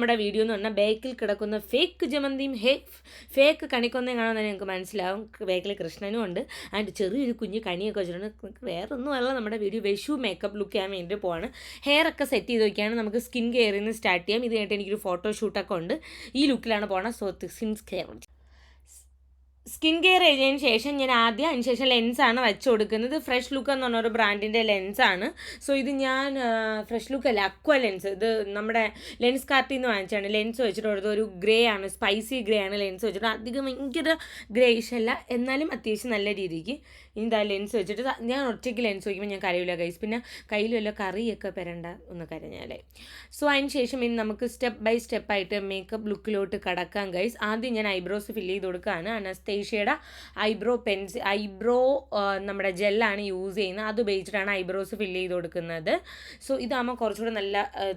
നമ്മുടെ വീഡിയോ എന്ന് പറഞ്ഞാൽ ബേക്കിൽ കിടക്കുന്ന ഫേക്ക് ജമന്തിയും ഹേ ഫേക്ക് കണിക്കൊന്നയും കാണുമെന്ന് നിങ്ങൾക്ക് മനസ്സിലാവും. ബേക്കിൽ കൃഷ്ണനും ഉണ്ട്. അതിന്റെ ചെറിയൊരു കുഞ്ഞ് കണിയൊക്കെ വെച്ചിട്ടുണ്ട്. വേറെ ഒന്നുമല്ല നമ്മുടെ വീഡിയോ വിഷു മേക്കപ്പ് ലുക്ക് ചെയ്യാൻ വേണ്ടി പോവാണ്. ഹെയർ ഒക്കെ സെറ്റ് ചെയ്ത് വയ്ക്കുകയാണ് നമുക്ക് സ്കിൻ കെയറിൽ നിന്ന് സ്റ്റാർട്ട് ചെയ്യാം. ഇത് കഴിഞ്ഞിട്ട് എനിക്കൊരു ഫോട്ടോഷൂട്ടൊക്കെ ഉണ്ട്. ഈ ലുക്കിലാണ് പോകണം so skin care skin care ചെയ്തതിന് ശേഷം ഞാൻ ആദ്യം അതിന് ശേഷം ലെൻസാണ് വെച്ച് കൊടുക്കുന്നത്. ഫ്രഷ് ലുക്ക് എന്ന് പറഞ്ഞൊരു ബ്രാൻഡിന്റെ ലെൻസാണ് സോ ഇത് ഞാൻ ഫ്രഷ് ലുക്ക് അല്ല അക്വ ലെൻസ് ഇത് നമ്മുടെ ലെൻസ് കാർട്ടിൽ നിന്ന് വാങ്ങിച്ചാണ് ലെൻസ് വെച്ചിട്ട് കൊടുത്തത് ഒരു ഗ്രേ ആണ് സ്പൈസി ഗ്രേ ആണ് ലെൻസ് വെച്ചിട്ട്. അധികം ഭയങ്കര ഗ്രേയിഷ് അല്ല. എന്നാലും അത്യാവശ്യം നല്ല രീതിക്ക് ഇതാ ലെൻസ് വെച്ചിട്ട് ഞാൻ ഒറ്റയ്ക്ക് ലെൻസ് വയ്ക്കുമ്പോൾ ഞാൻ കരയില്ല കൈസ് പിന്നെ കയ്യിൽ വല്ല കറിയൊക്കെ പെരണ്ട ഒന്ന് കരഞ്ഞാലേ. സോ അതിന് ശേഷം ഇനി നമുക്ക് സ്റ്റെപ്പ് ബൈ സ്റ്റെപ്പായിട്ട് മേക്കപ്പ് ലുക്കിലോട്ട് കടക്കാം ഗൈസ് ആദ്യം ഞാൻ ഐബ്രോസ് ഫില്ല് ചെയ്ത് കൊടുക്കുകയാണ് അനസ്തേഷ്യയുടെ ഐബ്രോ പെൻസിൽ ഐബ്രോ നമ്മുടെ ജെല്ലാണ് യൂസ് ചെയ്യുന്നത്. അത് ഉപയോഗിച്ചിട്ടാണ് ഐബ്രോസ് ഫില്ല് ചെയ്ത് കൊടുക്കുന്നത്. സോ ഇതാകുമ്പോൾ കുറച്ചുകൂടെ നല്ല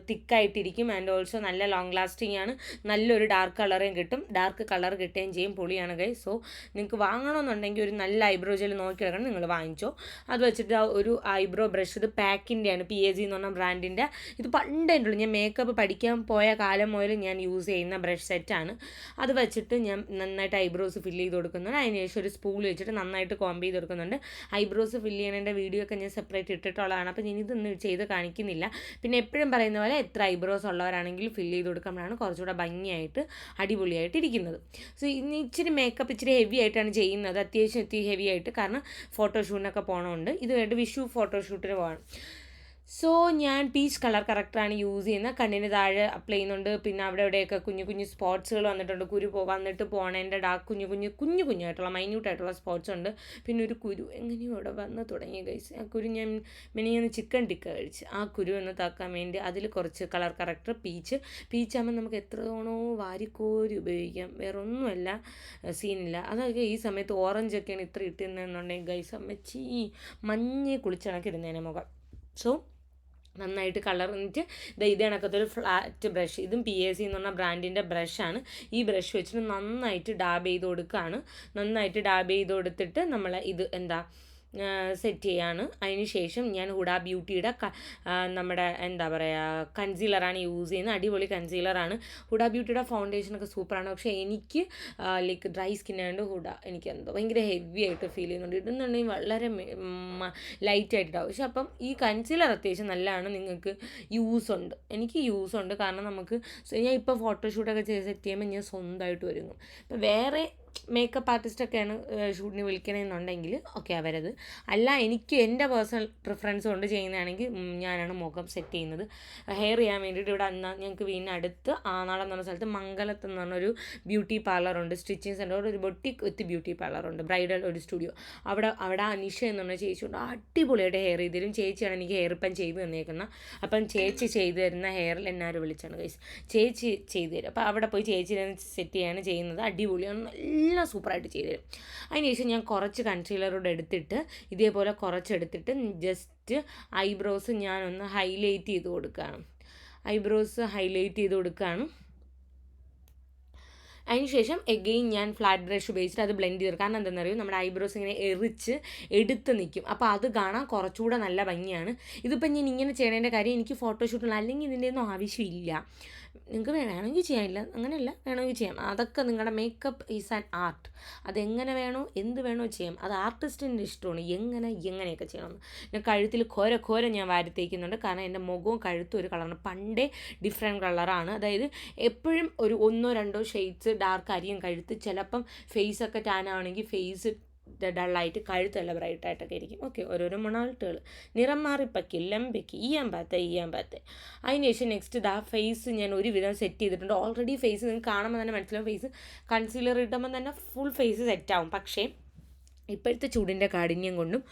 തിക്കായിട്ടിരിക്കും ആൻഡ് ഓൾസോ നല്ല ലോങ് ലാസ്റ്റിംഗ് ആണ്. നല്ലൊരു ഡാർക്ക് കളറും കിട്ടും. ഡാർക്ക് കളർ കിട്ടുകയും ചെയ്യും. പൊളിയാണ് ഗൈസ് സോ നിങ്ങൾക്ക് വാങ്ങണമെന്നുണ്ടെങ്കിൽ ഒരു നല്ല ഐബ്രോ ജെൽ നോക്കി കിടക്കണം നിങ്ങൾ വാങ്ങിച്ചോ. അത് വെച്ചിട്ട് ഒരു ഐബ്രോ ബ്രഷ് ഇത് പാക്കിന്റെയാണ് പി എ ജി എന്ന് പറഞ്ഞ ബ്രാൻഡിന്റെ ഇത് പണ്ടേ ഞാൻ മേക്കപ്പ് പഠിക്കാൻ പോയ കാലം മുതൽ ഞാൻ യൂസ് ചെയ്യുന്ന ബ്രഷ് സെറ്റാണ് അത് വെച്ചിട്ട് ഞാൻ നന്നായിട്ട് ഐബ്രോസ് ഫില്ല് ചെയ്ത് കൊടുക്കുന്നുണ്ട്. അതിന് ശേഷം ഒരു സ്പൂൾ വെച്ചിട്ട് നന്നായിട്ട് കോമ്പ് ചെയ്ത് കൊടുക്കുന്നുണ്ട്. ഐബ്രോസ് ഫില്ല് ചെയ്യണതിന്റെ വീഡിയോ ഒക്കെ ഞാൻ സെപ്പറേറ്റ് ഇട്ടിട്ടുള്ളതാണ്. അപ്പോൾ ഞാൻ ഇതൊന്നും ചെയ്ത് കാണിക്കുന്നില്ല. പിന്നെ എപ്പോഴും പറയുന്ന പോലെ എത്ര ഐബ്രോസ് ഉള്ളവരാണെങ്കിൽ ഫില്ല് ചെയ്ത് കൊടുക്കുമ്പോഴാണ് കുറച്ചുകൂടെ ഭംഗിയായിട്ട് അടിപൊളിയായിട്ട് ഇരിക്കുന്നത്. സോ ഇനി ഇച്ചിരി മേക്കപ്പ് ഇച്ചിരി ഹെവി ആയിട്ടാണ് ചെയ്യുന്നത്. അത്യാവശ്യം എത്തി ഹെവി ആയിട്ട്. കാരണം ഫോട്ടോഷൂട്ടിനൊക്കെ പോകണമുണ്ട് ഇത് വേണ്ടി വിഷു ഫോട്ടോഷൂട്ടിന് പോകണം സോ ഞാൻ പീച്ച് കളർ കറക്റ്റാണ് യൂസ് ചെയ്യുന്നത് കണ്ണിന് താഴെ അപ്ലൈ ചെയ്യുന്നുണ്ട്. പിന്നെ അവിടെ ഇവിടെയൊക്കെ കുഞ്ഞു കുഞ്ഞു സ്പോട്സുകൾ വന്നിട്ടുണ്ട്. കുരു വന്നിട്ട് പോണേന്റെ ഡാർക്ക് കുഞ്ഞു കുഞ്ഞു കുഞ്ഞു കുഞ്ഞായിട്ടുള്ള മൈന്യൂട്ടായിട്ടുള്ള സ്പോട്സ് ഉണ്ട്. പിന്നെ ഒരു കുരു എങ്ങനെയോ ഇവിടെ വന്ന് തുടങ്ങി കഴിച്ച് ആ കുരു ഞാൻ മിനിയൊന്ന് ചിക്കൻ ടിക്ക കഴിച്ച് ആ കുരു ഒന്ന് താക്കാൻ വേണ്ടി അതിൽ കുറച്ച് കളർ കറക്റ്റർ പീച്ച് പീച്ചാകുമ്പോൾ നമുക്ക് എത്ര വാരിക്കോരി ഉപയോഗിക്കാം. വേറെ ഒന്നുമല്ല സീനില്ല അതൊക്കെ ഈ സമയത്ത് ഓറഞ്ച് ഓറഞ്ചൊക്കെയാണ് ഇത്ര ഇട്ടിരുന്നതെന്നുണ്ടെങ്കിൽ ഗൈസ് അമ്മച്ചി മഞ്ഞ് കുളിച്ചണക്കിരുന്നേനെ മുഖം. സോ നന്നായിട്ട് കളർ എന്നിട്ട് ഇത് ഇത് കണക്കത്തൊരു ഫ്ലാറ്റ് ബ്രഷ് ഇതും പി എ സി എന്ന് പറഞ്ഞ ബ്രാൻഡിന്റെ ബ്രഷാണ് ഈ ബ്രഷ് വെച്ചിട്ട് നന്നായിട്ട് ഡാബ് ചെയ്ത് കൊടുക്കുകയാണ് നന്നായിട്ട് ഡാബ് ചെയ്ത് കൊടുത്തിട്ട് നമ്മൾ ഇത് എന്താ സെറ്റ് ചെയ്യാണ്. അതിന് ശേഷം ഞാൻ ഹുഡ ബ്യൂട്ടിയുടെ നമ്മുടെ എന്താ പറയുക കൺസീലറാണ് യൂസ് ചെയ്യുന്നത്. അടിപൊളി കൺസീലറാണ് ഹുഡ ബ്യൂട്ടിയുടെ ഫൗണ്ടേഷനൊക്കെ സൂപ്പറാണ് പക്ഷേ എനിക്ക് ലൈക്ക് ഡ്രൈ സ്കിൻ ആയതുകൊണ്ട് ഹുഡ എനിക്ക് എന്തോ ഭയങ്കര ഹെവി ആയിട്ട് ഫീൽ ചെയ്യുന്നുണ്ട്. ഇടുന്നുണ്ടെങ്കിൽ വളരെ ലൈറ്റ് ആയിട്ടുണ്ടാവും പക്ഷെ അപ്പം ഈ കൺസീലർ അത്യാവശ്യം നല്ലതാണ്. നിങ്ങൾക്ക് യൂസ് ഉണ്ട്. എനിക്ക് യൂസ് ഉണ്ട്. കാരണം നമുക്ക് ഞാൻ ഇപ്പോൾ ഫോട്ടോഷൂട്ടൊക്കെ ചെയ്ത് സെറ്റ് ചെയ്യുമ്പോൾ ഞാൻ സ്വന്തമായിട്ട് ഒരുങ്ങും. ഇപ്പം വേറെ മേക്കപ്പ് ആർട്ടിസ്റ്റൊക്കെയാണ് ഷൂട്ടിന് വിളിക്കണമെന്നുണ്ടെങ്കിൽ ഓക്കെ അവരത്. അല്ല എനിക്ക് എന്റെ പേഴ്സണൽ പ്രിഫറൻസ് കൊണ്ട് ചെയ്യുന്നതാണെങ്കിൽ ഞാനാണ് മുഖം സെറ്റ് ചെയ്യുന്നത്. ഹെയർ ചെയ്യാൻ വേണ്ടിയിട്ട് ഇവിടെ അന്നാ ഞങ്ങൾക്ക് വീടിനടുത്ത് ആനാളം എന്ന് പറഞ്ഞ സ്ഥലത്ത് മംഗലത്ത് എന്ന് പറഞ്ഞൊരു ബ്യൂട്ടി പാർലറുണ്ട് സ്റ്റിച്ചിങ് സെന്റർ ഒരു ബൊട്ടിക് വിത്ത് ബ്യൂട്ടി പാർലറുണ്ട് ബ്രൈഡൽ ഒരു സ്റ്റുഡിയോ അവിടെ അവിടെ അനിഷ എന്ന് പറഞ്ഞ ചേച്ചിയുണ്ട് അടിപൊളിയായിട്ട് ഹെയർ ചെയ്ത് തരും ചേച്ചിയാണ് എനിക്ക് ഹെയർ ഇപ്പം ചെയ്ത് തന്നേക്കുന്നത്. അപ്പം ചേച്ചി ചെയ്തു തരുന്ന ഹെയറിൽ എന്നാരും വിളിച്ചാണ് കൈസ് ചേച്ചി ചെയ്തു തരും. അപ്പോൾ അവിടെ പോയി ചേച്ചി സെറ്റ് ചെയ്യാണ് ചെയ്യുന്നത്. അടിപൊളിയാണ്. നല്ല എല്ലാം സൂപ്പറായിട്ട് ചെയ്തു തരും അതിനുശേഷം ഞാൻ കുറച്ച് കൺസീലറോട് എടുത്തിട്ട് ഇതേപോലെ കുറച്ചെടുത്തിട്ട് ജസ്റ്റ് ഐബ്രോസ് ഞാനൊന്ന് ഹൈലൈറ്റ് ചെയ്ത് കൊടുക്കുകയാണ്. ഐബ്രോസ് ഹൈലൈറ്റ് ചെയ്ത് കൊടുക്കുകയാണ്. അതിനുശേഷം എഗെയിൻ ഞാൻ ഫ്ലാറ്റ് ബ്രഷ് ഉപയോഗിച്ചിട്ട് അത് ബ്ലെൻഡ് ചെയ്ത് കാരണം എന്താണെന്നറിയോ? നമ്മുടെ ഐബ്രോസ് ഇങ്ങനെ എറിച്ച് എടുത്ത് നിൽക്കും. അപ്പോൾ അത് കാണാൻ കുറച്ചുകൂടെ നല്ല ഭംഗിയാണ്. ഇതിപ്പോൾ ഞാൻ ഇങ്ങനെ ചെയ്യണതിന്റെ കാര്യം എനിക്ക് ഫോട്ടോഷൂട്ടിൽ അല്ലെങ്കിൽ ഇതിന്റെ ഒന്നും ആവശ്യമില്ല. നിങ്ങൾക്ക് വേണമെങ്കിൽ ചെയ്യാനില്ല അങ്ങനെയല്ല. വേണമെങ്കിൽ ചെയ്യാം. അതൊക്കെ നിങ്ങളുടെ മേക്കപ്പ് ഈസ് ആൻ ആർട്ട് അതെങ്ങനെ വേണോ എന്ത് വേണോ ചെയ്യാം. അത് ആർട്ടിസ്റ്റിന്റെ ഇഷ്ടമാണ്. എങ്ങനെ എങ്ങനെയൊക്കെ ചെയ്യണം ഞാൻ കഴുത്തിൽ ഘോര ഘോര ഞാൻ വാരിത്തേക്കുന്നുണ്ട് കാരണം എന്റെ മുഖവും കഴുത്തും ഒരു കളറാണ് പണ്ടേ ഡിഫറെന്റ് കളറാണ് അതായത് എപ്പോഴും ഒരു ഒന്നോ രണ്ടോ ഷെയ്ഡ്സ് ഡാർക്ക് ആയിരിക്കും കഴുത്ത് ചിലപ്പം ഫേസൊക്കെ ടാൻ ആണെങ്കിൽ ഫേസ് ഡള്ളായിട്ട് കഴുത്തല്ല ബ്രൈറ്റായിട്ടൊക്കെ ഇരിക്കും. ഓക്കെ ഓരോരോ മൊണാൾട്ടുകൾ നിറം മാറിപ്പക്കി ലംബയ്ക്ക് ഈയാൻ പാത്ത ഈയാൻ പാത്ത അതിന് ശേഷം നെക്സ്റ്റ് ദാ ഫേസ് ഞാൻ ഒരുവിധം സെറ്റ് ചെയ്തിട്ടുണ്ട്. ഓൾറെഡി ഫേസ് നിങ്ങൾക്ക് കാണുമ്പോൾ തന്നെ മനസ്സിലാവും. ഫേസ് കൺസീലർ ഇടുമ്പോൾ തന്നെ ഫുൾ ഫേസ് സെറ്റാവും പക്ഷേ ഇപ്പോഴത്തെ ചൂടിന്റെ കാഠിന്യം കൊണ്ടും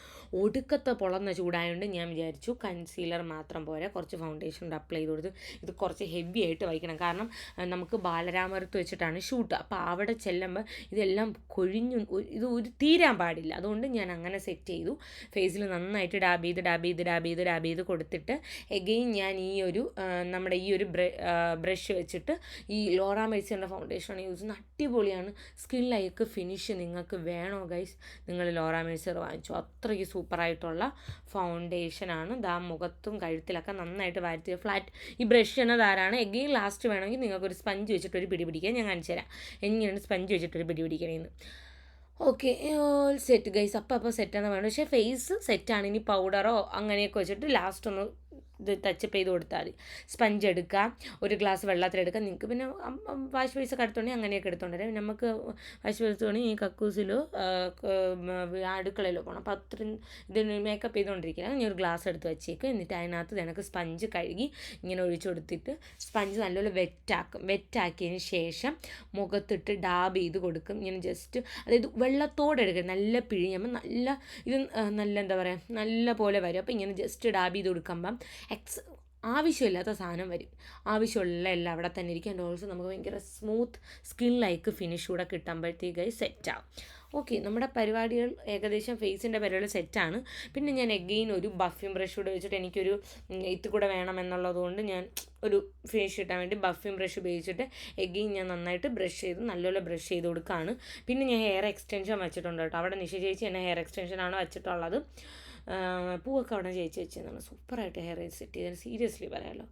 ഒടുക്കത്തെ പൊളന്ന ചൂടായതുകൊണ്ട് ഞാൻ വിചാരിച്ചു കൺസീലർ മാത്രം പോരെ. കുറച്ച് ഫൗണ്ടേഷൻ അപ്ലൈ ചെയ്ത് കൊടുത്ത് ഇത് കുറച്ച് ഹെവി ആയിട്ട് വയ്ക്കണം. കാരണം നമുക്ക് ബാലരാമരത്ത് വെച്ചിട്ടാണ് ഷൂട്ട് അപ്പോൾ അവിടെ ചെല്ലുമ്പോൾ ഇതെല്ലാം കൊഴിഞ്ഞു ഇത് ഒരു തീരാൻ പാടില്ല. അതുകൊണ്ട് ഞാൻ അങ്ങനെ സെറ്റ് ചെയ്തു. ഫേസിൽ നന്നായിട്ട് ഡാബ് ചെയ്ത് ഡാബ് ചെയ്ത് ഡാബ് ചെയ്ത് ഡാബ് ചെയ്ത് കൊടുത്തിട്ട് എഗെയിൻ ഞാൻ ഈ ഒരു നമ്മുടെ ഈ ഒരു ബ്രഷ് വെച്ചിട്ട് ഈ ലോറ മെഴ്സിയുടെ ഫൗണ്ടേഷനാണ് യൂസ് ചെയ്യുന്നത്. അടിപൊളിയാണ്. സ്കിൻ ലൈക്ക് ഫിനിഷ് നിങ്ങൾക്ക് വേണോ ഗൈസ് നിങ്ങൾ ലോറ മെഴ്സർ വാങ്ങിച്ചു. അത്രയ്ക്ക് സൂപ്പറായിട്ടുള്ള ഫൗണ്ടേഷനാണ് ദാ മുഖത്തും കഴുത്തിലൊക്കെ നന്നായിട്ട് വാരത്തി ഫ്ലാറ്റ് ഈ ബ്രഷ് എന്നതാരാണ് എഗെയിൻ ലാസ്റ്റ് വേണമെങ്കിൽ നിങ്ങൾക്കൊരു സ്പഞ്ച് വെച്ചിട്ടൊരു പിടി പിടിക്കാൻ ഞാൻ കാണിച്ചു തരാം. എങ്ങനെയാണ് സ്പഞ്ച് വെച്ചിട്ടൊരു പിടി പിടിക്കണേന്ന്. ഓക്കെ സെറ്റ് ഗൈസ് അപ്പോൾ അപ്പോൾ സെറ്റാണ് വേണം പക്ഷേ ഫേസ് സെറ്റാണ് ഇനി പൗഡറോ അങ്ങനെയൊക്കെ വെച്ചിട്ട് ലാസ്റ്റ് ഒന്ന് ഇത് ടച്ചപ്പ് ചെയ്ത് കൊടുത്താൽ മതി. സ്പഞ്ച് എടുക്കുക ഒരു ഗ്ലാസ് വെള്ളത്തിലെടുക്കുക നിങ്ങൾക്ക് പിന്നെ വാഷ് ബേസ് ഒക്കെ എടുത്തോണ്ടെങ്കിൽ അങ്ങനെയൊക്കെ എടുത്തോണ്ടേ നമുക്ക് വാഷ് വേണമെങ്കിൽ ഈ കക്കൂസിലോ അടുക്കളയിലോ പോകണം അപ്പോൾ അത്രയും ഇതിന് മേക്കപ്പ് ചെയ്തുകൊണ്ടിരിക്കുക. ഞാൻ ഒരു ഗ്ലാസ് എടുത്ത് വെച്ചേക്ക്. എന്നിട്ട് അതിനകത്ത് നിനക്ക് സ്പഞ്ച് കഴുകി ഇങ്ങനെ ഒഴിച്ചു കൊടുത്തിട്ട് സ്പഞ്ച് നല്ലപോലെ വെറ്റാക്കും. വെറ്റാക്കിയതിന് ശേഷം മുഖത്തിട്ട് ഡാബ് ചെയ്ത് കൊടുക്കും. ഇങ്ങനെ ജസ്റ്റ് അതായത് വെള്ളത്തോടെ എടുക്കുക നല്ല പിഴിയുമ്പോൾ നല്ല ഇത് നല്ല എന്താ പറയുക നല്ല പോലെ വരും. അപ്പോൾ ഇങ്ങനെ ജസ്റ്റ് ഡാബ് ചെയ്ത് കൊടുക്കുമ്പം എക്സ് ആവശ്യമില്ലാത്ത സാധനം വരും. ആവശ്യമുള്ള എല്ലാം അവിടെ തന്നെ ഇരിക്കും. ആൻഡ് ഓൾസോ നമുക്ക് ഭയങ്കര സ്മൂത്ത് സ്കിൻ ലൈക്ക് ഫിനിഷ് കൂടെ കിട്ടുമ്പോഴത്തേക്ക് സെറ്റാവും ഓക്കെ നമ്മുടെ പരിപാടികൾ ഏകദേശം ഫേസിന്റെ പരിപാടികൾ സെറ്റാണ് പിന്നെ ഞാൻ എഗെയിൻ ഒരു ബഫിം ബ്രഷ് കൂടെ വെച്ചിട്ട് എനിക്കൊരു ഇത് കൂടെ വേണമെന്നുള്ളത് കൊണ്ട് ഞാൻ ഒരു ഫേസ് കിട്ടാൻ വേണ്ടി ബഫിം ബ്രഷ് ഉപയോഗിച്ചിട്ട് എഗെയിൻ ഞാൻ നന്നായിട്ട് ബ്രഷ് ചെയ്ത് നല്ലപോലെ ബ്രഷ് ചെയ്ത് കൊടുക്കുകയാണ് പിന്നെ ഞാൻ ഹെയർ എക്സ്റ്റൻഷൻ വെച്ചിട്ടുണ്ട് കേട്ടോ. അവിടെ നിശ്ചയിച്ച് എന്നെ ഹെയർ എക്സ്റ്റൻഷനാണ് വെച്ചിട്ടുള്ളത്. പൂവൊക്കെ അവിടെ ചേച്ചി വെച്ചതാണ് സൂപ്പറായിട്ട് ഹെയർ സെറ്റ് ചെയ്തത് സീരിയസ്ലി പറയാമല്ലോ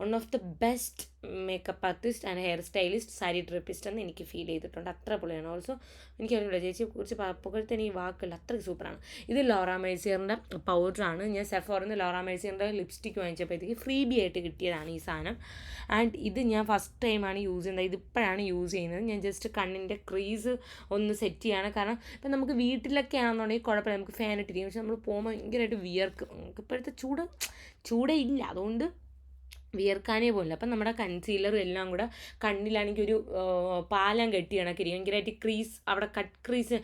one of the best makeup artist and hair stylist sari drapist എന്ന് എനിക്ക് ഫീൽ ചെയ്തിട്ടുണ്ട്. അത്ര പൊളിയാണ്. ഓൾസോ എനിക്ക് അറിയില്ല ചേച്ചിയെ കുറിച്ച് പുകഴ്ത്തിന് ഈ വാക്കില്ല അത്രയ്ക്ക് സൂപ്പറാണ് ഇത് ലോറ മേഴ്സിയറിന്റെ പൗഡറാണ് ഞാൻ സെഫോറിൽ നിന്ന് ലോറ മേഴ്സിയറിന്റെ ലിപ്സ്റ്റിക്ക് വാങ്ങിച്ചപ്പോഴത്തേക്ക് ഫ്രീ ബി ആയിട്ട് കിട്ടിയതാണ് ഈ സാധനം. ആൻഡ് ഇത് ഞാൻ ഫസ്റ്റ് ടൈമാണ് യൂസ് ചെയ്യുന്നത്. ഇതിപ്പോഴാണ് യൂസ് ചെയ്യുന്നത്. ഞാൻ ജസ്റ്റ് കണ്ണിന്റെ ക്രീസ് ഒന്ന് സെറ്റ് ചെയ്യാണ്. കാരണം ഇപ്പം നമുക്ക് വീട്ടിലൊക്കെ ആണെന്നുണ്ടെങ്കിൽ കുഴപ്പമില്ല. നമുക്ക് ഫാൻ ഇട്ടിരിക്കും. പക്ഷെ നമ്മൾ പോകുമ്പോൾ ഭയങ്കരമായിട്ട് വിയർക്കും. നമുക്ക് ഇപ്പോഴത്തെ ചൂട് ചൂടേ ഇല്ല. അതുകൊണ്ട് വിയർക്കാനേ പോലില്ല അപ്പം നമ്മുടെ കൺസീലറും എല്ലാം കൂടെ കണ്ണിലാണെങ്കിൽ ഒരു പാലം കെട്ടി കണക്കിരിക്കും ഭയങ്കരമായിട്ട് ക്രീസ് അവിടെ കട്ട് ക്രീസ്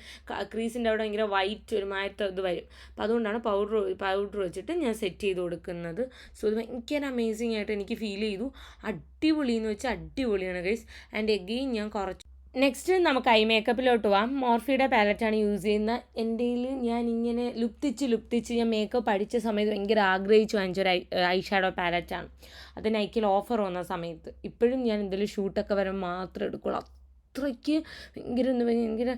ക്രീസിന്റെ അവിടെ ഭയങ്കര വൈറ്റ് ഒരു മാറ്റം ഇത് വരും. അപ്പോൾ അതുകൊണ്ടാണ് പൗഡർ പൗഡർ വെച്ചിട്ട് ഞാൻ സെറ്റ് ചെയ്ത് കൊടുക്കുന്നത്. സോ ഇത് ഭയങ്കര അമേസിങ് ആയിട്ട് എനിക്ക് ഫീൽ ചെയ്തു. അടിപൊളി എന്ന് വെച്ചാൽ അടിപൊളിയാണ് ഗൈസ് ആൻഡ് എഗെയിൻ ഞാൻ കുറച്ച് നെക്സ്റ്റ് നമുക്ക് ഐ മേക്കപ്പിലോട്ട് പോവാം. മോർഫിയുടെ പാലറ്റാണ് യൂസ് ചെയ്യുന്നത്. എന്റെ ഞാൻ ഇങ്ങനെ ലുപ്തിച്ച് ലുപ്തിച്ച് ഞാൻ മേക്കപ്പ് പഠിച്ച സമയത്ത് ഭയങ്കര ആഗ്രഹിച്ചു. വാങ്ങിച്ചൊരു ഐ ഐ ഷാഡോ പാലറ്റാണ് അത് നൈക്കിൽ ഓഫർ വന്ന സമയത്ത്. ഇപ്പോഴും ഞാൻ എന്തെങ്കിലും ഷൂട്ടൊക്കെ വരുമ്പോൾ മാത്രം എടുക്കുള്ളൂ. അത്രയ്ക്ക് ഭയങ്കര എന്താ ഭയങ്കര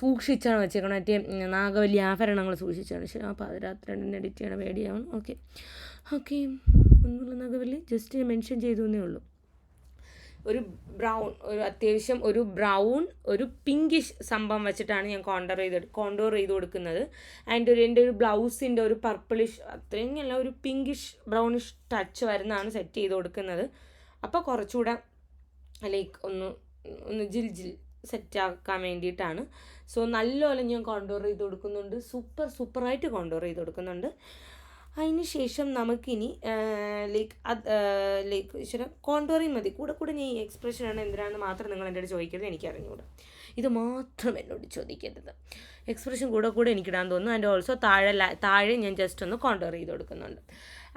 സൂക്ഷിച്ചാണ് വെച്ചേക്കണം മറ്റേ നാഗവല്ലി ആഭരണങ്ങൾ സൂക്ഷിച്ചാണ് പക്ഷേ ആ പാതിരാത്രി രണ്ടിന് എഡിറ്റ് ചെയ്യണം പേടിയാവണം. ഓക്കെ ഓക്കെ ഒന്നുമില്ല നാഗവല്ലി. ജസ്റ്റ് ഞാൻ മെൻഷൻ ചെയ്തു എന്നേ ഉള്ളൂ. ഒരു ബ്രൗൺ ഒരു അത്യാവശ്യം ഒരു ബ്രൗൺ ഒരു പിങ്കിഷ് സംഭവം വെച്ചിട്ടാണ് ഞാൻ കോണ്ടർ ചെയ്ത് കോണ്ടോർ ചെയ്ത് കൊടുക്കുന്നത്. ആൻഡ് ഒരു എന്റെ ഒരു ബ്ലൗസിന്റെ ഒരു പർപ്പിളിഷ് അത്രയും അല്ല ഒരു പിങ്കിഷ് ബ്രൗണിഷ് ടച്ച് വരുന്നതാണ് സെറ്റ് ചെയ്ത് കൊടുക്കുന്നത്. അപ്പോൾ കുറച്ചുകൂടെ ലൈക്ക് ഒന്ന് ഒന്ന് ജിൽ ജിൽ സെറ്റാക്കാൻ വേണ്ടിയിട്ടാണ്. സോ നല്ലപോലെ ഞാൻ കോണ്ടോർ ചെയ്ത് കൊടുക്കുന്നുണ്ട്. സൂപ്പർ സൂപ്പറായിട്ട് കോണ്ടോർ ചെയ്ത് കൊടുക്കുന്നുണ്ട്. അതിന് ശേഷം നമുക്കിനി ലൈക്ക് അത് ലൈക്ക് ഇച്ചിരി കോണ്ടോറിങ് മതി. കൂടെ കൂടെ ഞാൻ ഈ എക്സ്പ്രഷനാണ് എന്തിനാണെന്ന് മാത്രം നിങ്ങൾ എന്റെ അടുത്ത് ചോദിക്കരുത് എനിക്ക് അറിഞ്ഞുകൂടാ ഇത് മാത്രം എന്നോട് ചോദിക്കരുത്. എക്സ്പ്രഷൻ കൂടെ കൂടെ എനിക്കിടാൻ തോന്നുന്നു. ആൻഡ് ഓൾസോ താഴെ താഴെ ഞാൻ ജസ്റ്റ് ഒന്ന് കോണ്ടോർ ചെയ്ത് കൊടുക്കുന്നുണ്ട്.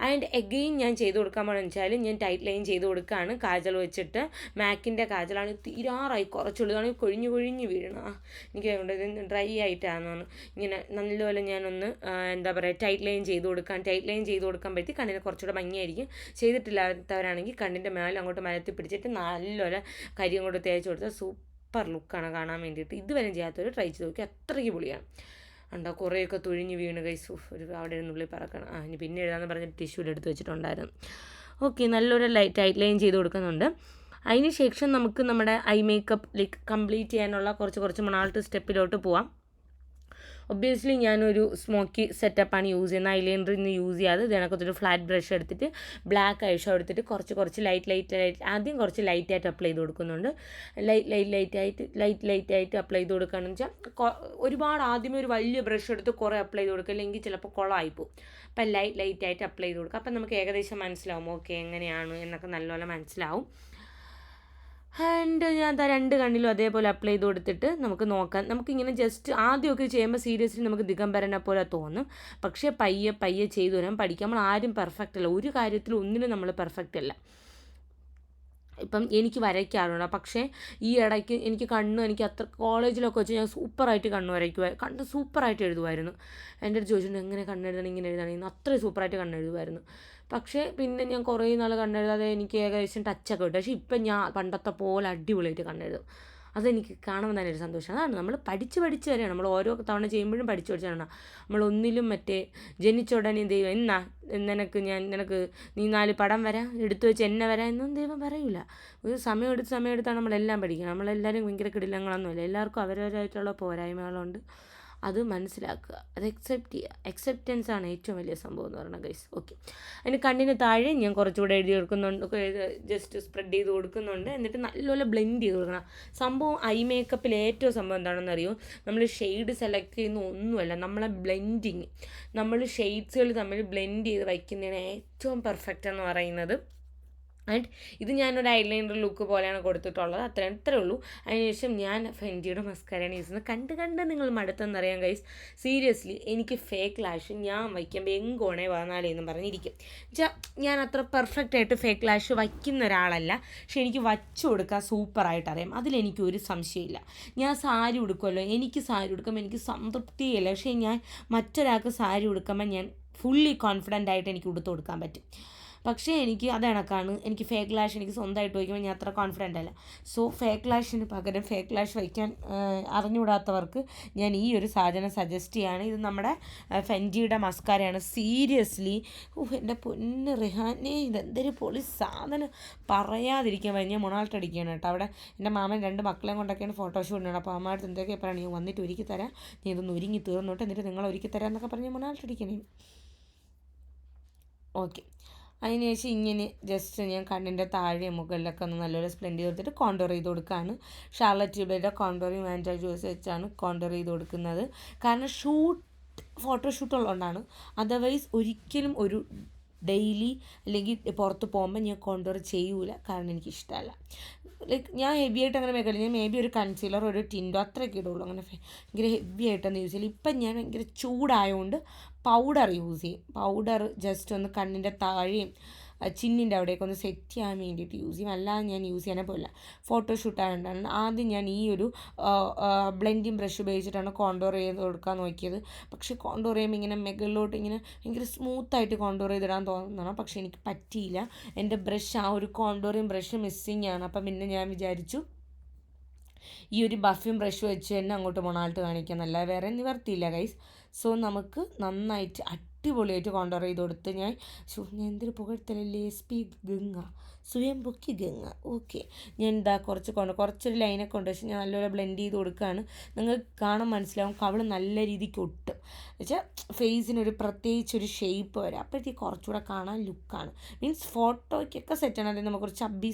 ആൻഡ് എഗെയിൻ ഞാൻ ചെയ്ത് കൊടുക്കാൻ പോകണമെന്ന് വെച്ചാൽ ഞാൻ ടൈറ്റ് ലൈൻ ചെയ്ത് കൊടുക്കുകയാണ് കാജൽ വെച്ചിട്ട് മാക്കിന്റെ കാജലാണ് തീരാറായി. കുറച്ചുള്ളതാണ് കൊഴിഞ്ഞു കൊഴിഞ്ഞ് വീഴണം. എനിക്ക് ഡ്രൈ ആയിട്ടാണ് ഇങ്ങനെ നല്ലപോലെ ഞാനൊന്ന് എന്താ പറയുക ടൈറ്റ് ലൈൻ ചെയ്ത് കൊടുക്കാൻ ടൈറ്റ് ലൈൻ ചെയ്ത് കൊടുക്കുമ്പോഴത്തേക്ക് കണ്ണിന് കുറച്ചുകൂടെ ഭംഗിയായിരിക്കും. ചെയ്തിട്ടില്ലാത്തവരാണെങ്കിൽ കണ്ണിന്റെ മേലെ അങ്ങോട്ട് മലത്തി പിടിച്ചിട്ട് നല്ലപോലെ കരിയും കൊണ്ട് തേച്ച് കൊടുത്താൽ സൂപ്പർ ലുക്കാണ് കാണാൻ വേണ്ടിയിട്ട്. ഇതുവരെ ചെയ്യാത്തവർ ട്രൈ ചെയ്ത് നോക്കി അത്രയ്ക്ക് പൊളിയാണ്. ഉണ്ടോ? കുറേയൊക്കെ തുഴിഞ്ഞ് വീണ് കൈസ് ഒരു അവിടെ ഉള്ളിൽ പറക്കണം. ആ ഇനി പിന്നെ എഴുതാമെന്ന് പറഞ്ഞിട്ട് ടിഷ്യൂവിൽ എടുത്ത് വെച്ചിട്ടുണ്ടായിരുന്നു. ഓക്കെ നല്ലൊരു ലൈറ്റ് ടൈറ്റ് ലൈൻ ചെയ്ത് കൊടുക്കുന്നുണ്ട്. അതിന് ശേഷം നമുക്ക് നമ്മുടെ ഐ മേക്കപ്പ് ലൈക്ക് കംപ്ലീറ്റ് ചെയ്യാനുള്ള കുറച്ച് കുറച്ച് മണാൾട്ട് സ്റ്റെപ്പിലോട്ട് പോവാം. ഒബ്വിയസ്ലി ഞാനൊരു സ്മോക്കി സെറ്റപ്പാണ് യൂസ് ചെയ്യുന്നത്. ഐലൈനർ ഇന്ന് യൂസ് ചെയ്യാതെ ഇതിനകത്തൊരു ഫ്ലാറ്റ് ബ്രഷ് എടുത്തിട്ട് ബ്ലാക്ക് ഐഷോ എടുത്തിട്ട് കുറച്ച് കുറച്ച് ലൈറ്റ് ലൈറ്റ് ലൈറ്റ് ആദ്യം കുറച്ച് ലൈറ്റായിട്ട് അപ്ലൈ ചെയ്ത് കൊടുക്കുന്നുണ്ട്. ലൈറ്റ് ലൈറ്റ് ലൈറ്റ് ആയിട്ട് ലൈറ്റ് ലൈറ്റ് ആയിട്ട് അപ്ലൈ ചെയ്ത് കൊടുക്കുകയാണെന്ന് വെച്ചാൽ ഒരുപാട് ആദ്യമേ ഒരു വലിയ ബ്രഷ് എടുത്ത് കുറേ അപ്ലൈ ചെയ്ത് കൊടുക്കുക. അല്ലെങ്കിൽ ചിലപ്പോൾ പോകും അപ്പം ലൈറ്റ് ലൈറ്റ് ആയിട്ട് അപ്ലൈ ചെയ്ത് കൊടുക്കുക. അപ്പം നമുക്ക് ഏകദേശം മനസ്സിലാവും. ഓക്കെ എങ്ങനെയാണ് എന്നൊക്കെ നല്ലപോലെ മനസ്സിലാവും. ആൻഡ് ഞാൻ രണ്ട് കണ്ണിലും അതേപോലെ അപ്ലൈ ചെയ്ത് കൊടുത്തിട്ട് നമുക്ക് നോക്കാം. നമുക്കിങ്ങനെ ജസ്റ്റ് ആദ്യമൊക്കെ ചെയ്യുമ്പോൾ സീരിയസ്ലി നമുക്ക് ദിഗംബരനെ പോലെ തോന്നും. പക്ഷേ പയ്യെ പയ്യെ ചെയ്തു വരാൻ പഠിക്കാം നമ്മൾ ആരും പെർഫെക്റ്റ് അല്ല. ഒരു കാര്യത്തിൽ ഒന്നിനും നമ്മൾ പെർഫെക്റ്റ് അല്ല. ഇപ്പം എനിക്ക് വരയ്ക്കാറുണ്ട് പക്ഷേ ഈ ഇടയ്ക്ക് എനിക്ക് കണ്ണ് എനിക്ക് അത്ര കോളേജിലൊക്കെ വെച്ച് ഞാൻ സൂപ്പറായിട്ട് കണ്ണ് വരയ്ക്കുക കണ്ണ് സൂപ്പറായിട്ട് എഴുതുമായിരുന്നു എന്റെ അടുത്ത് ചോദിച്ചിട്ടുണ്ട് എങ്ങനെ കണ്ണെഴുതണം ഇങ്ങനെ എഴുതണം? അത്രയും സൂപ്പറായിട്ട് കണ്ണെഴുതുമായിരുന്നു പക്ഷേ പിന്നെ ഞാൻ കുറേ നാൾ കണ്ണെഴുതാതെ എനിക്ക് ഏകദേശം ടച്ചൊക്കെ കിട്ടും. പക്ഷേ ഇപ്പം ഞാൻ പണ്ടത്തെ പോലെ അടിപൊളിയായിട്ട് കണ്ണെഴുതും. അതെനിക്ക് കാണുമ്പോൾ തന്നെ ഒരു സന്തോഷം അതാണ് നമ്മൾ പഠിച്ച് പഠിച്ച് വരെയാണ്. നമ്മൾ ഓരോ തവണ ചെയ്യുമ്പോഴും പഠിച്ച് പഠിച്ചാണ് നമ്മൾ ഒന്നിലും മറ്റേ ജനിച്ച ഉടനെ ദൈവം എന്നാ? നിനക്ക് ഞാൻ നിനക്ക് നീ നാല് പടം വരാം എടുത്തു വെച്ച് എന്നെ വരാം എന്നൊന്നും ദൈവം പറയില്ല ഒരു സമയം എടുത്ത് സമയം എടുത്താണ് നമ്മളെല്ലാം പഠിക്കുന്നത്. നമ്മളെല്ലാവരും ഭയങ്കര കിടിലങ്ങളൊന്നുമില്ല. എല്ലാവർക്കും അവരവരായിട്ടുള്ള പോരായ്മകളുണ്ട്. അത് മനസ്സിലാക്കുക. അത് അക്സെപ്റ്റ് ചെയ്യുക. അക്സെപ്റ്റൻസ് ആണ് ഏറ്റവും വലിയ സംഭവം എന്ന് പറയുന്നത് ഗൈസ് ഓക്കെ അതിന് കണ്ണിന് താഴെ ഞാൻ കുറച്ചുകൂടെ എഴുതി കൊടുക്കുന്നുണ്ട്. ജസ്റ്റ് സ്പ്രെഡ് ചെയ്ത് കൊടുക്കുന്നുണ്ട്. എന്നിട്ട് നല്ലപോലെ ബ്ലെൻഡ് ചെയ്ത് കൊടുക്കണം. സംഭവം ഐ മേക്കപ്പിൽ ഏറ്റവും സംഭവം എന്താണെന്ന് അറിയോ? നമ്മൾ ഷെയ്ഡ് സെലക്ട് ചെയ്യുന്ന ഒന്നുമല്ല. നമ്മളെ ബ്ലെൻഡിങ് നമ്മൾ ഷെയ്ഡ്സുകൾ തമ്മിൽ ബ്ലെൻഡ് ചെയ്ത് വയ്ക്കുന്നതിന് ഏറ്റവും പെർഫെക്റ്റ് എന്ന് പറയുന്നത് ആൻഡ് ഇത് ഞാനൊരു ഐലൈനർ ലുക്ക് പോലെയാണ് കൊടുത്തിട്ടുള്ളത്. അത്ര അത്രേ ഉള്ളൂ. അതിനുശേഷം ഞാൻ ഫെന്റിയുടെ മസ്കാരയാണ് യൂസ് ചെയ്യുന്നത്. കണ്ട് കണ്ട് നിങ്ങൾ മടുത്തെന്നറിയാം ഗൈസ് സീരിയസ്ലി എനിക്ക് ഫേക്ക് ലാഷ് ഞാൻ വയ്ക്കുമ്പോൾ എങ്കോണേ വന്നാലേ എന്നും പറഞ്ഞിരിക്കും. ഞാൻ അത്ര പെർഫെക്റ്റ് ആയിട്ട് ഫേക്ക് ലാഷ് വയ്ക്കുന്ന ഒരാളല്ല. പക്ഷെ എനിക്ക് വച്ചു കൊടുക്കാൻ സൂപ്പറായിട്ട് അറിയാം. അതിലെനിക്ക് ഒരു സംശയമില്ല. ഞാൻ സാരി ഉടുക്കുമല്ലോ എനിക്ക് സാരി ഉടുക്കുമ്പോൾ എനിക്ക് സംതൃപ്തിയില്ല. പക്ഷേ ഞാൻ മറ്റൊരാൾക്ക് സാരി ഉടുക്കുമ്പോൾ ഞാൻ ഫുള്ളി കോൺഫിഡന്റ് ആയിട്ട് എനിക്ക് ഉടുത്ത് കൊടുക്കാൻ പറ്റും. പക്ഷേ എനിക്ക് അത് കണക്കാണ് എനിക്ക് ഫേക്ക് ലാഷ് എനിക്ക് സ്വന്തമായിട്ട് വയ്ക്കുമ്പോൾ ഞാൻ അത്ര കോൺഫിഡന്റ് അല്ല. സോ ഫേക്ക് ലാഷിന് പകരം ഫേക്ക് ലാഷ് വയ്ക്കാൻ അറിഞ്ഞുകൂടാത്തവർക്ക് ഞാൻ ഈ ഒരു സാധനം സജസ്റ്റ് ചെയ്യാണ്. ഇത് നമ്മുടെ ഫെൻജിയുടെ മസ്കാരയാണ് സീരിയസ്ലി ഓ എന്റെ പൊന്ന് റിഹാനെ ഇതെന്തൊരു പൊളി സാധനം. പറയാതിരിക്കാൻ വയ്യ. ഞാൻ മൊണാൾട്ടടിക്കുകയാണ് കേട്ടോ അവിടെ. എന്റെ മാമൻ രണ്ട് മക്കളെയും കൊണ്ടൊക്കെയാണ് ഫോട്ടോഷൂട്ടിനാണ് അപ്പോൾ അമ്മ എന്തൊക്കെ പറയണം നീ വന്നിട്ട് ഒരുക്കി തരാം. നീ ഇതൊന്ന് ഒരുങ്ങി തീർന്നോട്ട്. എന്നിട്ട് നിങ്ങൾ ഒരുക്കി തരാം എന്നൊക്കെ പറഞ്ഞ് മൊണാൾട്ടടിക്കണേ ഓക്കെ. അതിന് ശേഷം ഇങ്ങനെ ജസ്റ്റ് ഞാൻ കണ്ണിന്റെ താഴെ മുകളിലൊക്കെ ഒന്ന് നല്ലപോലെ സ്പ്ലെൻഡ് കൊടുത്തിട്ട് കോണ്ടോർ ചെയ്ത് കൊടുക്കുകയാണ് ഷാർലറ്റ് ട്യൂബയുടെ കോണ്ടറിങ് ആൻഡ് ജ്യൂസ് വെച്ചാണ് കോണ്ടോർ ചെയ്ത് കൊടുക്കുന്നത്. കാരണം ഷൂട്ട് ഫോട്ടോഷൂട്ട് ഉള്ളതുകൊണ്ടാണ്. അതർവൈസ് ഒരിക്കലും ഒരു ഡെയിലി അല്ലെങ്കിൽ പുറത്ത് പോകുമ്പോൾ ഞാൻ കോണ്ടോർ ചെയ്യൂല. കാരണം എനിക്കിഷ്ടമല്ല ലൈക്ക് ഞാൻ ഹെവി ആയിട്ട് അങ്ങനെ മേക്കില്ല ഞാൻ മേ ബി ഒരു കൺസീലർ ഒരു ടിൻഡോ അത്രയൊക്കെ ഇടുള്ളൂ. അങ്ങനെ ഭയങ്കര ഹെവി ആയിട്ടൊന്നും യൂസ് ചെയ്യില്ല ഇപ്പം ഞാൻ ഭയങ്കര ചൂടായതുകൊണ്ട് പൗഡർ യൂസ് ചെയ്യും. പൗഡർ ജസ്റ്റ് ഒന്ന് കണ്ണിന്റെ താഴെയും ചിന്നിന്റെ അവിടെയൊക്കെ ഒന്ന് സെറ്റ് ചെയ്യാൻ വേണ്ടിയിട്ട് യൂസ് ചെയ്യും. അല്ലാതെ ഞാൻ യൂസ് ചെയ്യാനേ പോയില്ല ഫോട്ടോഷൂട്ട് ആയതുകൊണ്ടാണ് ആദ്യം ഞാൻ ഈ ഒരു ബ്ലെൻഡിങ് ബ്രഷ് ഉപയോഗിച്ചിട്ടാണ് കോണ്ടോർ ചെയ്ത് കൊടുക്കാൻ നോക്കിയത്. പക്ഷേ കോണ്ടോർ ചെയ്യുമ്പോൾ ഇങ്ങനെ മുകളിലോട്ട് ഇങ്ങനെ ഭയങ്കര സ്മൂത്തായിട്ട് കോണ്ടോർ ചെയ്തിടാൻ തോന്നുന്നതാണ്. പക്ഷേ എനിക്ക് പറ്റിയില്ല. എന്റെ ബ്രഷ് ആ ഒരു കോണ്ടോറിങ് ബ്രഷ് മിസ്സിങ് ആണ്. അപ്പം പിന്നെ ഞാൻ വിചാരിച്ചു ഈ ഒരു ബഫിയും ബ്രഷ് വെച്ച് തന്നെ അങ്ങോട്ട് മൊണാൾട്ട് കാണിക്കാൻ നല്ല വേറെ നിവർത്തിയില്ല ഗൈസ് സോ നമുക്ക് നന്നായിട്ട് അടിപൊളിയായിട്ട് കോണ്ടർ ചെയ്ത് കൊടുത്ത് ഞാൻ ഞാൻ എന്തൊരു പുകഴ്ത്തലല്ലേ? എസ് പി ഗംഗ സ്വയം പൊക്കി ഗംഗ. ഓക്കെ ഞാൻ എന്താ കുറച്ച് കൊണ്ട് കുറച്ചൊരു ലൈനൊക്കെ ഉണ്ട്. പക്ഷെ ഞാൻ നല്ലപോലെ ബ്ലെൻഡ് ചെയ്ത് കൊടുക്കുകയാണ് നിങ്ങൾക്ക് കാണാൻ മനസ്സിലാവും കവൾ നല്ല രീതിക്ക് ഒട്ടും. വെച്ചാൽ ഫേസിനൊരു പ്രത്യേകിച്ചൊരു ഷേപ്പ് വരാം. അപ്പോഴത്തേക്ക് കുറച്ചുകൂടെ കാണാൻ ലുക്കാണ് മീൻസ് ഫോട്ടോയ്ക്കൊക്കെ സെറ്റാണ് അതായത് ഒരു ചബ്ബി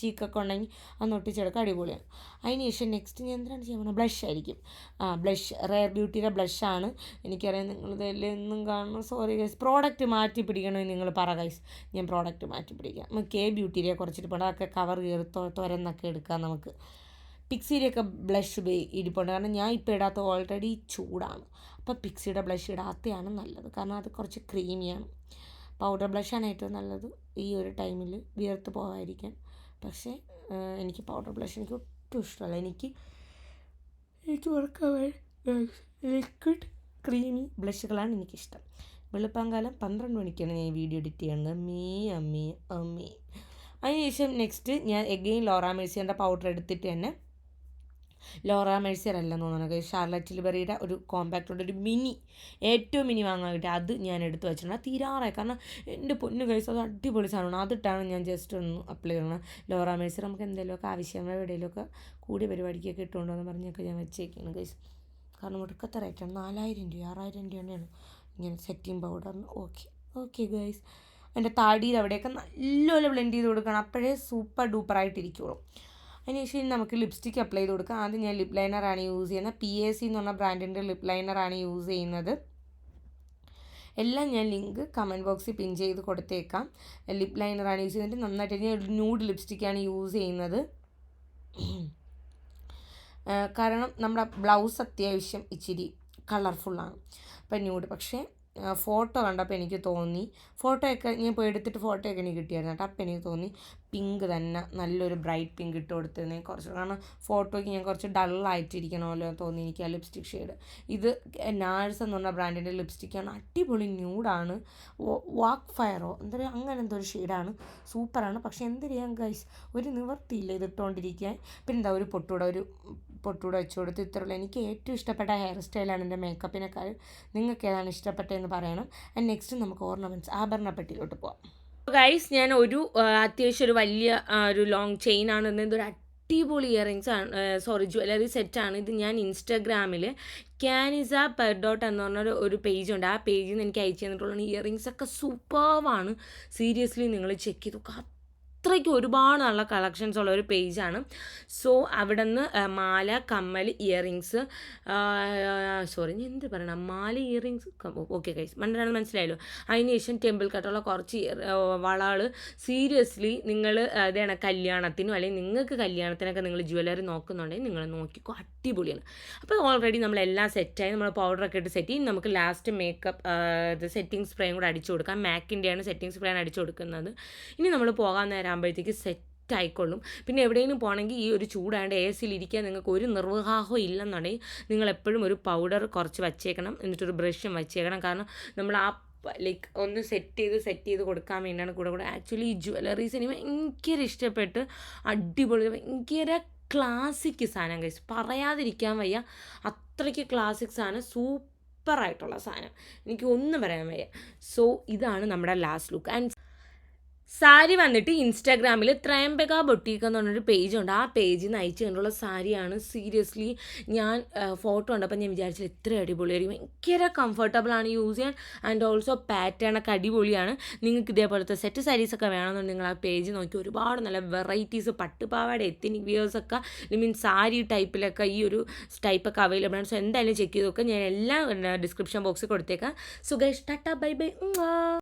ചീക്കൊക്കെ ഉണ്ടെങ്കിൽ അന്ന് ഒട്ടിച്ചെടുക്കാൻ അടിപൊളിയാണ്. അതിന് ശേഷം നെക്സ്റ്റ് ഞാൻ എന്താണ് ചെയ്യാൻ ബ്ലഷ് ആയിരിക്കും. ആ ബ്ലഷ് റയർ ബ്യൂട്ടിയുടെ ബ്ലഷാണ് എനിക്കറിയാം നിങ്ങളിതെല്ലാം എന്നും കാണണം സോറി ഗൈസ് പ്രോഡക്റ്റ് മാറ്റി പിടിക്കണമെന്ന് നിങ്ങൾ പറ ഗൈസ് ഞാൻ പ്രോഡക്റ്റ് മാറ്റി പിടിക്കാം. നമുക്ക് കെ ബ്യൂട്ടിയിലെ കുറച്ചിട്ട് അതൊക്കെ കവർ കയറി തുരന്നൊക്കെ എടുക്കാം നമുക്ക്. പിക്സിയുടെയൊക്കെ ബ്ലഷ് ഇരിപ്പുണ്ട് കാരണം ഞാൻ ഇപ്പോൾ ഇടാത്ത ഓൾറെഡി ചൂടാണ്. അപ്പോൾ പിക്സിയുടെ ബ്ലഷ് ഇടാത്തയാണ് നല്ലത്. കാരണം അത് കുറച്ച് ക്രീമിയാണ് പൗഡർ ബ്ലഷാണ് ഏറ്റവും നല്ലത് ഈ ഒരു ടൈമിൽ വിയർത്ത് പോകാതിരിക്കാൻ പക്ഷേ എനിക്ക് പൗഡർ ബ്ലഷ് എനിക്ക് ഒട്ടും ഇഷ്ടമല്ല. എനിക്ക് എനിക്ക് ഉറക്കാൻ ലിക്വിഡ് ക്രീമി ബ്ലഷുകളാണ് എനിക്കിഷ്ടം. വെളുപ്പാങ്കാലം പന്ത്രണ്ട് മണിക്കാണ് ഞാൻ ഈ വീഡിയോ എഡിറ്റ് ചെയ്യുന്നത്. മീ അമ്മി അമ്മി. അതിനുശേഷം നെക്സ്റ്റ് ഞാൻ എഗെയിൻ ലോറ മേഴ്സിയുടെ പൗഡർ എടുത്തിട്ട് തന്നെ ലോറ മേഴ്സിയർ അല്ലെന്ന് തോന്നുന്നത് ഷാർലറ്റ് ലിബറിയുടെ ഒരു കോമ്പാക്റ്റ് ഒരു മിനി ഏറ്റവും മിനി വാങ്ങാൻ അത് ഞാൻ എടുത്ത് വെച്ചിട്ടുണ്ട്. തീരാറായി. കാരണം എന്റെ പൊന്നു കൈസ് അത് അടിപൊളി സാധനമാണ്. അതിട്ടാണ് ഞാൻ ജസ്റ്റ് ഒന്ന് അപ്ലൈ ചെയ്യുന്നത് ലോറ മേഴ്സിയർ നമുക്ക് എന്തെങ്കിലുമൊക്കെ ആവശ്യം എവിടെയെങ്കിലുമൊക്കെ കൂടിയ പരിപാടിക്കൊക്കെ ഇട്ടുകൊണ്ടോ എന്ന് പറഞ്ഞൊക്കെ ഞാൻ വെച്ചേക്കാണ് കൈസ് കാരണം ഒടുക്കത്തെ റേറ്റാണ് നാലായിരം രൂപ ആറായിരം രൂപയാണ് ഇങ്ങനെ സെറ്റിംഗ് പൗഡറിന് ഓക്കെ ഓക്കെ ഗൈസ് എന്റെ താടിയിൽ അവിടെയൊക്കെ നല്ലപോലെ ബ്ലെൻഡ് ചെയ്ത് കൊടുക്കണം. അപ്പോഴേ സൂപ്പർ ഡൂപ്പർ ആയിട്ടിരിക്കുള്ളൂ. അതിനുശേഷം നമുക്ക് ലിപ്സ്റ്റിക്ക് അപ്ലൈ ചെയ്ത് കൊടുക്കാം. ആദ്യം ഞാൻ ലിപ് ലൈനറാണ് യൂസ് ചെയ്യുന്നത്. പി എ സി എന്ന് പറഞ്ഞ ബ്രാൻഡിന്റെ ലിപ് ലൈനറാണ് യൂസ് ചെയ്യുന്നത്. എല്ലാം ഞാൻ ലിങ്ക് കമന്റ് ബോക്സിൽ പിൻ ചെയ്ത് കൊടുത്തേക്കാം. ലിപ് ലൈനറാണ് യൂസ് ചെയ്യുന്നത്. നന്നായിട്ട് ഞാൻ ന്യൂഡ് ലിപ്സ്റ്റിക്കാണ് യൂസ് ചെയ്യുന്നത്. കാരണം നമ്മുടെ ബ്ലൗസ് അത്യാവശ്യം ഇച്ചിരി കളർഫുള്ളാണ് അപ്പം ന്യൂഡ് പക്ഷേ ഫോട്ടോ കണ്ടപ്പോൾ എനിക്ക് തോന്നി ഫോട്ടോയൊക്കെ ഞാൻ പോയി എടുത്തിട്ട് ഫോട്ടോയൊക്കെ എനിക്ക് കിട്ടിയായിരുന്നു കേട്ടോ. അപ്പോൾ എനിക്ക് തോന്നി പിങ്ക് തന്നെ നല്ലൊരു ബ്രൈറ്റ് പിങ്ക് ഇട്ട് കൊടുത്തിരുന്നേ കുറച്ച് കാരണം ഫോട്ടോയ്ക്ക് ഞാൻ കുറച്ച് ഡള്ളായിട്ടിരിക്കണമല്ലോ തോന്നി എനിക്ക് ആ ലിപ്സ്റ്റിക് ഷെയ്ഡ്. ഇത് നാഴ്സ് എന്ന് പറഞ്ഞ ബ്രാൻഡിന്റെ ലിപ്സ്റ്റിക്കാണ് അടിപൊളി ന്യൂഡാണ്. വാക്ക് ഫയറോ എന്താ പറയുക അങ്ങനെ എന്തോ ഒരു ഷെയ്ഡാണ്. സൂപ്പറാണ്. പക്ഷേ എന്ത് ചെയ്യാം ഗൈസ്? ഒരു നിവർത്തിയില്ല ഇത് ഇട്ടുകൊണ്ടിരിക്കാൻ. പിന്നെ എന്താ ഒരു പൊട്ടൂടെ ഒരു പൊട്ടൂടെ വെച്ച് കൊടുത്ത് ഇത്രയുള്ളൂ. എനിക്ക് ഏറ്റവും ഇഷ്ടപ്പെട്ട ഹെയർ സ്റ്റൈലാണ് എന്റെ മേക്കപ്പിനേക്കാൾ നിങ്ങൾക്ക് ഏതാണ് ഇഷ്ടപ്പെട്ടതെന്ന് പറയണം. ആൻഡ് നെക്സ്റ്റ് നമുക്ക് ഓർണമെന്റ്സ് ആഭരണപ്പെട്ടിയിലോട്ട് പോവാം. ഗൈസ് ഞാൻ ഒരു അത്യാവശ്യം ഒരു വലിയ ഒരു ലോങ് ചെയിൻ ആണ് ഇതൊരു അടിപൊളി ഇയറിങ്സ് ആണ് സോറി ജ്വല്ലറി സെറ്റാണ് ഇത് ഞാൻ ഇൻസ്റ്റാഗ്രാമിൽ ക്യാനിസ പെർ ഡോട്ട് എന്ന് പറഞ്ഞൊരു ഒരു പേജ് ഉണ്ട്. ആ പേജിൽ നിന്ന് എനിക്ക് അയച്ചു തന്നിട്ടുള്ള ഇയറിങ്സ് ഒക്കെ സൂപ്പർവാണ് സീരിയസ്ലി നിങ്ങൾ ചെക്ക് ചെയ്തു അത്രയ്ക്ക് ഒരുപാട് നല്ല കളക്ഷൻസ് ഉള്ള ഒരു പേജാണ് സോ അവിടെ നിന്ന് മാല കമ്മൽ ഇയറിങ്സ് സോറി ഞാൻ എന്ത് പറയണം? മാല ഇയറിങ്സ് ഓക്കെ കൈസ് മണ്ടാണെന്ന് മനസ്സിലായല്ലോ. അതിന് ശേഷം ടെമ്പിൾ കട്ടുള്ള കുറച്ച് വളകൾ സീരിയസ്ലി നിങ്ങൾ ഇതാണ് കല്യാണത്തിനും അല്ലെങ്കിൽ നിങ്ങൾക്ക് കല്യാണത്തിനൊക്കെ നിങ്ങൾ ജ്വല്ലറി നോക്കുന്നുണ്ടെങ്കിൽ നിങ്ങൾ നോക്കിക്കോ. അടിപൊളിയാണ്. അപ്പോൾ ഓൾറെഡി നമ്മളെല്ലാം സെറ്റായി നമ്മൾ പൗഡറൊക്കെ ഇട്ട് സെറ്റ് ചെയ്യും. നമുക്ക് ലാസ്റ്റ് മേക്കപ്പ് ഇത് സെറ്റിംഗ് സ്പ്രേയും കൂടെ അടിച്ചു കൊടുക്കാം. മാക്കിന്റെയാണ് സെറ്റിംഗ് സ്പ്രേ ആണ് അടിച്ചു കൊടുക്കുന്നത്. ഇനി നമ്മൾ പോകാൻ നേരം ആകുമ്പോഴത്തേക്ക് സെറ്റ് ആയിക്കൊള്ളും. പിന്നെ എവിടെയെങ്കിലും പോകണമെങ്കിൽ ഈ ഒരു ചൂടാണ്ട് എ സിയിൽ ഇരിക്കാൻ നിങ്ങൾക്ക് ഒരു നിർവാഹവും ഇല്ലെന്നുണ്ടെങ്കിൽ നിങ്ങൾ എപ്പോഴും ഒരു പൗഡർ കുറച്ച് വച്ചേക്കണം. എന്നിട്ടൊരു ബ്രഷും വച്ചേക്കണം. കാരണം നമ്മൾ ആ ലൈക്ക് ഒന്ന് സെറ്റ് ചെയ്ത് സെറ്റ് ചെയ്ത് കൊടുക്കാൻ വേണ്ടിയാണ് കൂടെ കൂടെ. ആക്ച്വലി ഈ ജ്വല്ലറീസ് എനിക്ക് ഭയങ്കര ഇഷ്ടപ്പെട്ട് അടിപൊളി ഭയങ്കര ക്ലാസിക് സാധനം കഴിച്ച് പറയാതിരിക്കാൻ വയ്യ. അത്രയ്ക്ക് ക്ലാസിക് സാധനം സൂപ്പറായിട്ടുള്ള സാധനം. എനിക്ക് ഒന്നും പറയാൻ വയ്യ. സോ ഇതാണ് നമ്മുടെ ലാസ്റ്റ് ലുക്ക് ആൻഡ് സാരി വന്നിട്ട് ഇൻസ്റ്റാഗ്രാമിൽ ത്രയംബക ബൊട്ടീക്ക് എന്ന് പറഞ്ഞൊരു പേജുണ്ട്. ആ പേജിൽ നിന്ന് അയച്ചു കണ്ടുള്ള സാരിയാണ് സീരിയസ്ലി ഞാൻ ഫോട്ടോ കണ്ടപ്പോൾ ഞാൻ വിചാരിച്ചത് എത്ര അടിപൊളിയായിരിക്കും. ഭയങ്കര കംഫർട്ടബിൾ ആണ് യൂസ് ചെയ്യാൻ. ആൻഡ് ഓൾസോ പാറ്റേൺ ഒക്കെ അടിപൊളിയാണ്. നിങ്ങൾക്ക് ഇതേപോലത്തെ സെറ്റ് സാരീസൊക്കെ വേണമെന്നുണ്ടെങ്കിൽ നിങ്ങൾ ആ പേജ് നോക്കി. ഒരുപാട് നല്ല വെറൈറ്റീസ് പട്ടുപാവാട എത്തിനിക് വിയേഴ്സൊക്കെ മീൻ സാരി ടൈപ്പിലൊക്കെ ഈ ഒരു ടൈപ്പൊക്കെ അവൈലബിൾ ആണ്. സോ എന്തായാലും ചെക്ക് ചെയ്ത് നോക്കുക ഞാൻ എല്ലാം ഡിസ്ക്രിപ്ഷൻ ബോക്സിൽ കൊടുത്തേക്കാം. Sukhesh Tata bye bye